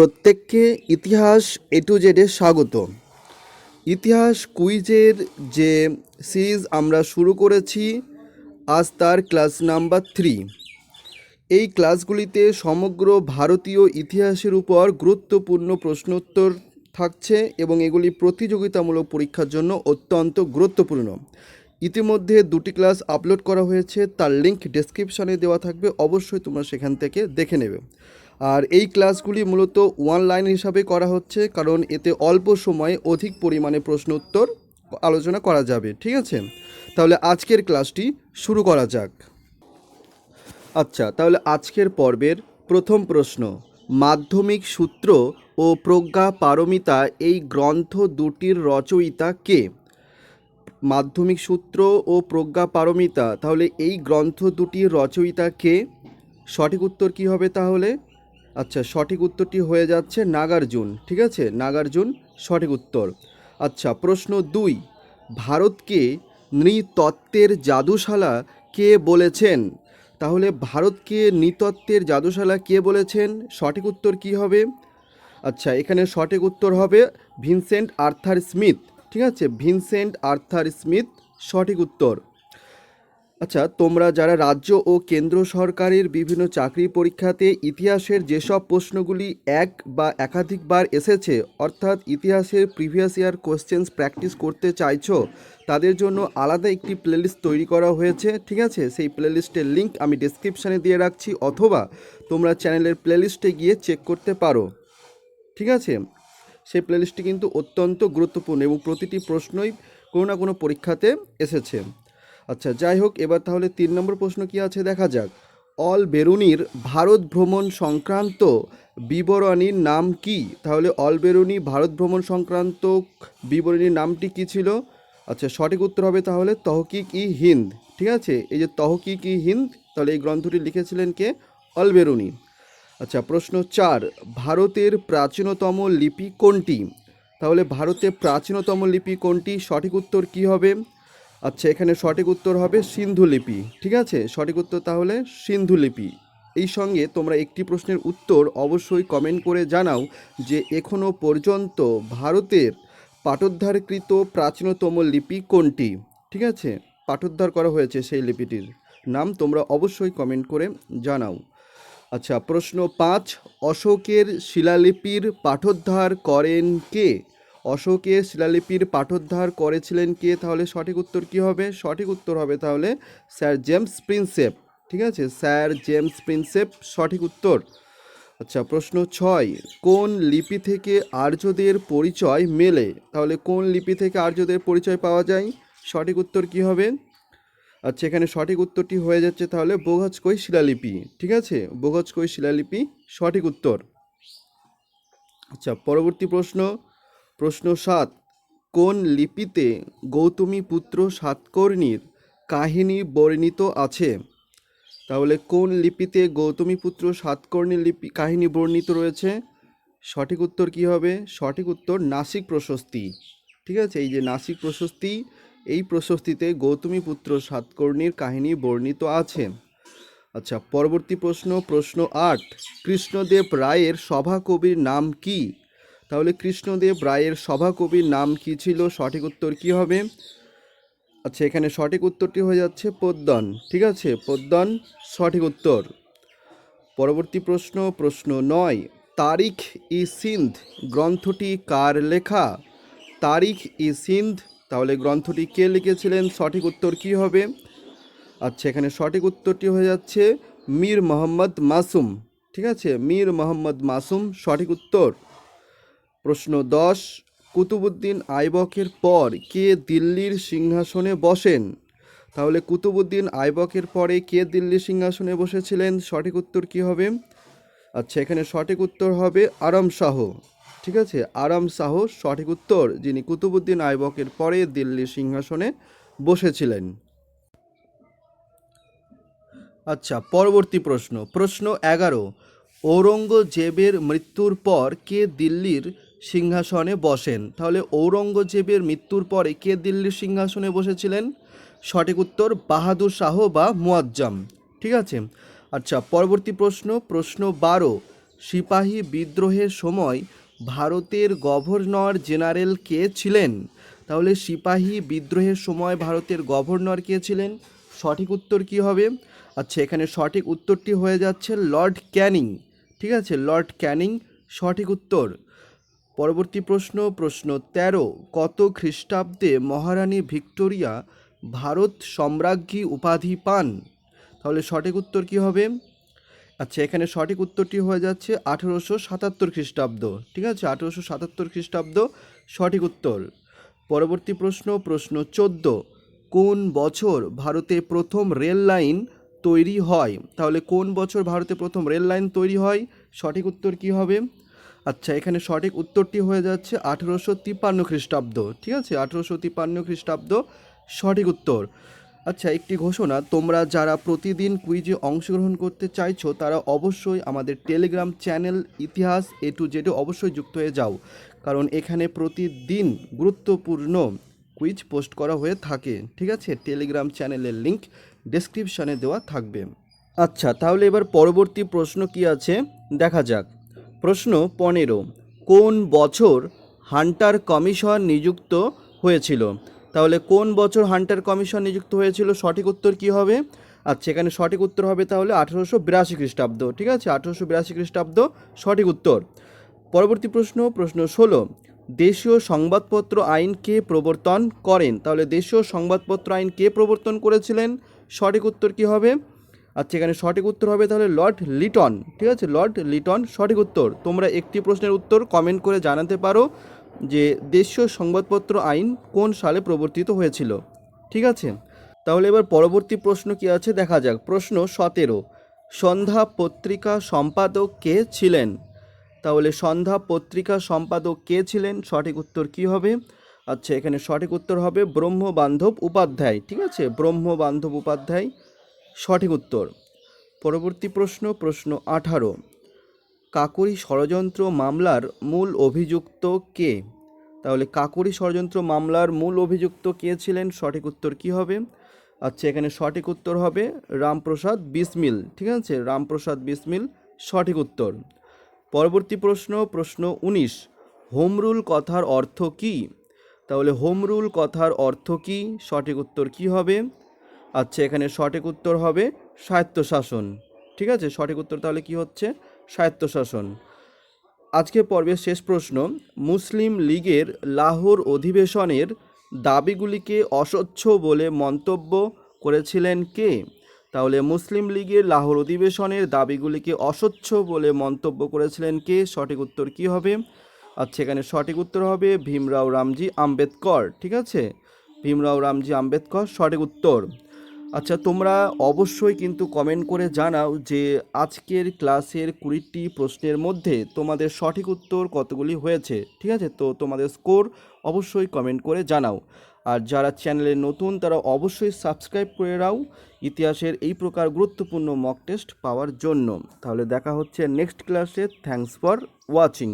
প্রত্যেককে ইতিহাস এ টু জেডে স্বাগত। ইতিহাস কুইজের যে সিরিজ আমরা শুরু করেছি, আজ তার ক্লাস নাম্বার থ্রি। এই ক্লাসগুলিতে সমগ্র ভারতীয় ইতিহাসের উপর গুরুত্বপূর্ণ প্রশ্নোত্তর থাকছে এবং এগুলি প্রতিযোগিতামূলক পরীক্ষার জন্য অত্যন্ত গুরুত্বপূর্ণ। ইতিমধ্যে দুটি ক্লাস আপলোড করা হয়েছে, তার লিঙ্ক ডেসক্রিপশানে দেওয়া থাকবে, অবশ্যই তোমরা সেখান থেকে দেখে নেবে। আর এই ক্লাসগুলি মূলত ওয়ান লাইন হিসাবে করা হচ্ছে, কারণ এতে অল্প সময়ে অধিক পরিমাণে প্রশ্ন উত্তর আলোচনা করা যাবে, ঠিক আছে? তাহলে আজকের ক্লাসটি শুরু করা যাক। আচ্ছা তাহলে আজকের পর্বের প্রথম প্রশ্ন, মাধ্যমিক সূত্র ও প্রজ্ঞা পারমিতা এই গ্রন্থ দুটির রচয়িতা কে? মাধ্যমিক সূত্র ও প্রজ্ঞা পারমিতা, তাহলে এই গ্রন্থ দুটির রচয়িতা কে? সঠিক উত্তর কি হবে তাহলে? আচ্ছা সঠিক উত্তরটি হয়ে যাচ্ছে নাগার্জুন, ঠিক আছে? নাগার্জুন, সঠিক উত্তর। আচ্ছা প্রশ্ন দুই। ভারতকে নৃতত্ত্বের জাদুশালা কে বলেছেন? তাহলে ভারতকে নৃতত্ত্বের জাদুশালা কে বলেছেন? সঠিক উত্তর কি হবে? আচ্ছা এখানে সঠিক উত্তর হবে ভিনসেন্ট আর্থার স্মিথ, ঠিক আছে? ভিনসেন্ট আর্থার স্মিথ, সঠিক উত্তর। আচ্ছা তোমরা যারা রাজ্য ও কেন্দ্র সরকারের বিভিন্ন চাকরি পরীক্ষাতে ইতিহাসের যেসব প্রশ্নগুলি এক বা একাধিকবার এসেছে, অর্থাৎ ইতিহাসের প্রিভিয়াস ইয়ার কোশ্চেন্স প্র্যাকটিস করতে চাইছো, তাদের জন্য আলাদা একটি প্লেলিস্ট তৈরি করা হয়েছে, ঠিক আছে? সেই প্লেলিস্টের লিংক আমি ডেসক্রিপশানে দিয়ে রাখছি, অথবা তোমরা চ্যানেলের প্লেলিস্টে গিয়ে চেক করতে পারো, ঠিক আছে? সেই প্লেলিস্টটি কিন্তু অত্যন্ত গুরুত্বপূর্ণ এবং প্রতিটি প্রশ্নই কোনো না কোনো পরীক্ষাতে এসেছে। আচ্ছা যাই হোক, এবার তাহলে তিন নম্বর প্রশ্ন কি আছে দেখা যাক। অল বেরুনির ভারত ভ্রমণ সংক্রান্ত বিবরণীর নাম কি? তাহলে অল বেরুনি ভারত ভ্রমণ সংক্রান্ত বিবরণীর নামটি কি ছিল? আচ্ছা সঠিক উত্তর হবে তাহলে তহকিক ই হিন্দ, ঠিক আছে? এই যে তহকিক ই হিন্দ, তাহলে এই গ্রন্থটি লিখেছিলেন কে? অল বেরুনি। আচ্ছা প্রশ্ন চার, ভারতের প্রাচীনতম লিপি কোনটি? তাহলে ভারতের প্রাচীনতম লিপি কোনটি? সঠিক উত্তর কি হবে? আচ্ছা এখানে সঠিক উত্তর হবে সিন্ধু লিপি। ঠিক আছে? সঠিক উত্তর তাহলে সিন্ধু লিপি। এই সঙ্গে তোমরা একটি প্রশ্নের উত্তর অবশ্যই কমেন্ট করে জানাও যে এখনও পর্যন্ত ভারতের পাঠোদ্ধারকৃত প্রাচীনতম লিপি কোনটি? ঠিক আছে? পাঠোদ্ধার করা হয়েছে সেই লিপিটির নাম তোমরা অবশ্যই কমেন্ট করে জানাও। আচ্ছা প্রশ্ন পাঁচ, অশোকের শিলালিপির পাঠোদ্ধার করেন কে? অশোকের শিলালিপির পাঠোদ্ধার করেছিলেন কে? তাহলে সঠিক উত্তর কি হবে? সঠিক উত্তর হবে তাহলে স্যার জেমস প্রিন্সেপ। ঠিক আছে? স্যার জেমস প্রিন্সেপ, সঠিক উত্তর। আচ্ছা প্রশ্ন ছয়। কোন লিপি থেকে আর্যদের পরিচয় মেলে? তাহলে কোন লিপি থেকে আর্যদের পরিচয় পাওয়া যায়? সঠিক উত্তর কি হবে? আচ্ছা এখানে সঠিক উত্তরটি হয়ে যাচ্ছে তাহলে বোঘাজকই শিলালিপি। ঠিক আছে? বোঘাজকই শিলালিপি, সঠিক উত্তর। আচ্ছা পরবর্তী প্রশ্ন। প্রশ্ন সাত, কোন লিপিতে গৌতমী পুত্র সাতকর্ণীর কাহিনী বর্ণিত আছে? তাহলে কোন লিপিতে গৌতমী পুত্র সাতকর্ণীর লিপি, কাহিনী বর্ণিত রয়েছে? সঠিক উত্তর কি হবে? সঠিক উত্তর নাসিক প্রশস্তি। ঠিক আছে? এই যে নাসিক প্রশস্তি, এই প্রশস্তিতে গৌতমী পুত্র সাতকর্ণীর কাহিনী বর্ণিত আছে। আচ্ছা পরবর্তী প্রশ্ন প্রশ্ন আট, কৃষ্ণদেব রায়ের সভাকবির নাম কি? তাহলে কৃষ্ণদেব রায়ের সভাকবির নাম কি ছিল? সঠিক উত্তর কি হবে? আচ্ছা এখানে সঠিক উত্তরটি হয়ে যাচ্ছে পদ্মন, ঠিক আছে? পদ্মন, সঠিক উত্তর। পরবর্তী প্রশ্ন প্রশ্ন নয়, তারিখ ই সিন্ধ, গ্রন্থটি কার লেখা? তারিখ ই সিন্ধ, তাহলে গ্রন্থটি কে লিখেছিলেন? সঠিক উত্তর কি হবে? আচ্ছা এখানে সঠিক উত্তরটি হয়ে যাচ্ছে মীর মোহাম্মদ মাসুম, ঠিক আছে? মীর মোহাম্মদ মাসুম, সঠিক উত্তর। প্রশ্ন দশ কুতুবুদ্দিন আইবকের পর কে দিল্লির সিংহাসনে বসেন? তাহলে কুতুবুদ্দিন আইবকের পরে কে দিল্লির সিংহাসনে বসেছিলেন? সঠিক উত্তর কি হবে? আচ্ছা এখানে সঠিক উত্তর হবে আরাম শাহ। ঠিক আছে? আরাম শাহ সঠিক উত্তর, যিনি কুতুবুদ্দিন আইবকের পরে দিল্লির সিংহাসনে বসেছিলেন। আচ্ছা পরবর্তী প্রশ্ন। প্রশ্ন এগারো, ঔরঙ্গজেবের মৃত্যুর পর কে দিল্লির সিংহাসনে বসেন। তাহলে ঔরঙ্গজেবের মৃত্যুর পরে কে দিল্লির সিংহাসনে বসেছিলেন? সঠিক উত্তর, বাহাদুর শাহ বা মুয়াজ্জম। ঠিক আছে? আচ্ছা পরবর্তী প্রশ্ন প্রশ্ন বারো। সিপাহী বিদ্রোহের সময় ভারতের গভর্নর জেনারেল কে ছিলেন? তাহলে সিপাহী বিদ্রোহের সময় ভারতের গভর্নর কে ছিলেন? সঠিক উত্তর কি হবে? আচ্ছা এখানে সঠিক উত্তরটি হয়ে যাচ্ছে লর্ড ক্যানিং। ঠিক আছে, লর্ড ক্যানিং সঠিক উত্তর। পরবর্তী প্রশ্ন প্রশ্ন তেরো, কত খ্রিস্টাব্দে মহারানী ভিক্টোরিয়া ভারত সম্রাজ্ঞী উপাধি পান? তাহলে সঠিক উত্তর কি হবে? আচ্ছা এখানে সঠিক উত্তরটি হয়ে যাচ্ছে আঠেরোশো সাতাত্তর খ্রিস্টাব্দ। ঠিক আছে? আঠেরোশো সাতাত্তর খ্রিস্টাব্দ, সঠিক উত্তর। পরবর্তী প্রশ্ন প্রশ্ন চোদ্দ, কোন বছর ভারতে প্রথম রেল লাইন তৈরি হয়? তাহলে কোন বছর ভারতে প্রথম রেল লাইন তৈরি হয়? সঠিক উত্তর কি হবে? আচ্ছা এখানে সঠিক উত্তরটি হয়ে যাচ্ছে আঠেরোশো তিপ্পান্ন খ্রিস্টাব্দ। ঠিক আছে? আঠেরোশো তিপ্পান্ন খ্রিস্টাব্দ সঠিক উত্তর। আচ্ছা একটি ঘোষণা, তোমরা যারা প্রতিদিন কুইজে অংশগ্রহণ করতে চাইছো, তারা অবশ্যই আমাদের টেলিগ্রাম চ্যানেল ইতিহাস এ টু জেডে অবশ্যই যুক্ত হয়ে যাও। কারণ এখানে প্রতিদিন গুরুত্বপূর্ণ কুইজ পোস্ট করা হয়ে থাকে। ঠিক আছে? টেলিগ্রাম চ্যানেলের লিংক ডেসক্রিপশানে দেওয়া থাকবে। আচ্ছা তাহলে এবার পরবর্তী প্রশ্ন কি আছে? দেখা যাক। প্রশ্ন পনেরো, কোন বছর হান্টার কমিশন নিযুক্ত হয়েছিল? তাহলে কোন বছর হান্টার কমিশন নিযুক্ত হয়েছিল? সঠিক উত্তর কি হবে? আচ্ছা এখানে সঠিক উত্তর হবে তাহলে আঠেরোশো বিরাশি খ্রিস্টাব্দ, ঠিক আছে? আঠেরোশো বিরাশি খ্রিস্টাব্দ, সঠিক উত্তর। পরবর্তী প্রশ্ন প্রশ্ন ষোলো, দেশীয় সংবাদপত্র আইন কে প্রবর্তন করেন? তাহলে দেশীয় সংবাদপত্র আইন কে প্রবর্তন করেছিলেন? সঠিক উত্তর কি হবে? আচ্ছা এখানে সঠিক উত্তর হবে তাহলে লর্ড লিটন। ঠিক আছে, লর্ড লিটন, সঠিক উত্তর। তোমরা একটি প্রশ্নের উত্তর কমেন্ট করে জানাতে পারো যে দেশীয় সংবাদপত্র আইন কোন সালে প্রবর্তিত হয়েছিল। ঠিক আছে? তাহলে এবার পরবর্তী প্রশ্ন কি আছে? দেখা যাক। প্রশ্ন সতেরো। সন্ধ্যা পত্রিকা সম্পাদক কে ছিলেন? তাহলে সন্ধ্যা পত্রিকা সম্পাদক কে ছিলেন? সঠিক উত্তর কি হবে? আচ্ছা এখানে সঠিক উত্তর হবে ব্রহ্মবান্ধব উপাধ্যায়। ঠিক আছে? ব্রহ্মবান্ধব উপাধ্যায়। সঠিক উত্তর। পরবর্তী প্রশ্ন প্রশ্ন আঠারো। কাকুরি ষড়যন্ত্র মামলার মূল অভিযুক্ত কে? তাহলে কাকুরি ষড়যন্ত্র মামলার মূল অভিযুক্ত কে ছিলেন? সঠিক উত্তর কি হবে? আচ্ছা এখানে সঠিক উত্তর হবে রামপ্রসাদ বিসমিল। ঠিক আছে? রামপ্রসাদ বিসমিল, সঠিক উত্তর। পরবর্তী প্রশ্ন প্রশ্ন উনিশ। হোমরুল কথার অর্থ কী? তাহলে হোমরুল কথার অর্থ কী? সঠিক উত্তর কি হবে? আচ্ছা এখানে সঠিক উত্তর হবে স্বায়ত্তশাসন। ঠিক আছে? সঠিক উত্তর তাহলে কি হচ্ছে? স্বায়ত্তশাসন। আজকে পর্বের শেষ প্রশ্ন, মুসলিম লীগের লাহোর অধিবেশনের দাবিগুলিকে অস্বচ্ছ বলে মন্তব্য করেছিলেন কে? তাহলে মুসলিম লীগের লাহোর অধিবেশনের দাবিগুলিকে অস্বচ্ছ বলে মন্তব্য করেছিলেন কে? সঠিক উত্তর কি হবে? আচ্ছা এখানে সঠিক উত্তর হবে ভীমরাও রামজি আম্বেদকর। ঠিক আছে? ভীমরাও রামজি আম্বেদকর, সঠিক উত্তর। আচ্ছা তোমরা অবশ্যই কিন্তু কমেন্ট করে জানাও যে আজকের ক্লাসের কুড়িটি প্রশ্নের মধ্যে তোমাদের সঠিক উত্তর কতগুলি হয়েছে, ঠিক আছে? তো তোমাদের স্কোর অবশ্যই কমেন্ট করে জানাও। আর যারা চ্যানেলে নতুন, তারা অবশ্যই সাবস্ক্রাইব করে নাও ইতিহাসের এই প্রকার গুরুত্বপূর্ণ মক টেস্ট পাওয়ার জন্য। তাহলে দেখা হচ্ছে নেক্সট ক্লাসে থ্যাঙ্কস ফর ওয়াচিং